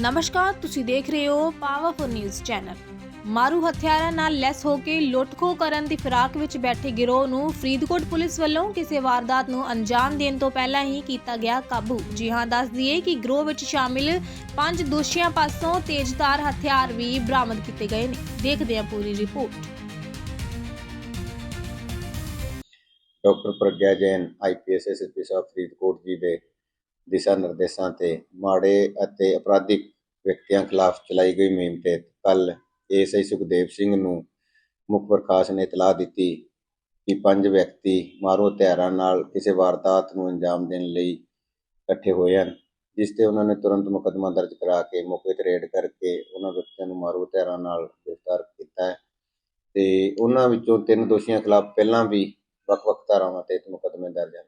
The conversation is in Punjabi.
ਨਮਸਕਾਰ, ਤੁਸੀਂ ਦੇਖ ਰਹੇ ਹੋ ਪਾਵਰਫੁਲ ਨਿਊਜ਼ ਚੈਨਲ ਮਾਰੂ ਹਥਿਆਰਾਂ ਨਾਲ ਲੈਸ ਹੋ ਕੇ ਲੁੱਟਖੋ ਕਰਨ ਦੀ ਫਿਰਾਕ ਵਿੱਚ ਬੈਠੇ ਗਿਰੋਹ ਨੂੰ ਫਰੀਦਕੋਟ ਪੁਲਿਸ ਵੱਲੋਂ ਕਿਸੇ ਵਾਰਦਾਤ ਨੂੰ ਅੰਜਾਮ ਦੇਣ ਤੋਂ ਪਹਿਲਾਂ ਹੀ ਕੀਤਾ ਗਿਆ ਕਾਬੂ। ਜੀ ਹਾਂ, ਦੱਸ ਦਈਏ ਕਿ ਗਿਰੋਹ ਵਿੱਚ ਸ਼ਾਮਿਲ ਪੰਜ ਦੋਸ਼ੀਆਂ ਪਾਸੋਂ ਤੇਜ਼ਧਾਰ ਹਥਿਆਰ ਵੀ ਬਰਾਮਦ ਕੀਤੇ ਗਏ ਨੇ। ਦੇਖਦੇ ਹਾਂ ਪੂਰੀ report. Doctor Pragya Jain IPS SP ਸਾਹਿਬ ਫਰੀਦਕੋਟ ਜੀ ਦੇ ਦਿਸ਼ਾ ਨਿਰਦੇਸ਼ਾਂ ਤੇ ਮਾੜੇ ਅਤੇ ਅਪਰਾਧਿਕ ਵਿਅਕਤੀਆਂ ਖਿਲਾਫ ਚਲਾਈ ਗਈ ਮੁਹਿੰਮ ਤੇ ਕੱਲ ਏਐਸਆਈ ਸੁਖਦੇਵ ਸਿੰਘ ਨੂੰ ਮੁੱਖ ਪ੍ਰਕਾਸ਼ ਨੇ ਇਤਲਾਹ ਦਿੱਤੀ ਕਿ ਪੰਜ ਵਿਅਕਤੀ ਮਾਰੂ ਹਥਿਆਰਾਂ ਨਾਲ ਕਿਸੇ ਵਾਰਦਾਤ ਨੂੰ ਅੰਜਾਮ ਦੇਣ ਲਈ ਇਕੱਠੇ ਹੋਏ ਹਨ, ਜਿਸ ਤੇ ਉਹਨਾਂ ਨੇ ਤੁਰੰਤ ਮੁਕੱਦਮਾ ਦਰਜ ਕਰਾ ਕੇ ਮੌਕੇ ਤੇ ਰੇਡ ਕਰਕੇ ਉਹਨਾਂ ਵਿਅਕਤੀਆਂ ਨੂੰ ਮਾਰੂ ਹਥਿਆਰਾਂ ਨਾਲ ਗ੍ਰਿਫਤਾਰ ਕੀਤਾ ਹੈ ਤੇ ਉਹਨਾਂ ਵਿੱਚੋਂ ਤਿੰਨ ਦੋਸ਼ੀਆਂ ਖਿਲਾਫ ਪਹਿਲਾਂ ਵੀ ਵੱਖ-ਵੱਖ ਧਾਰਾਵਾਂ ਤੇ ਮੁਕੱਦਮੇ ਦਰਜ ਹਨ।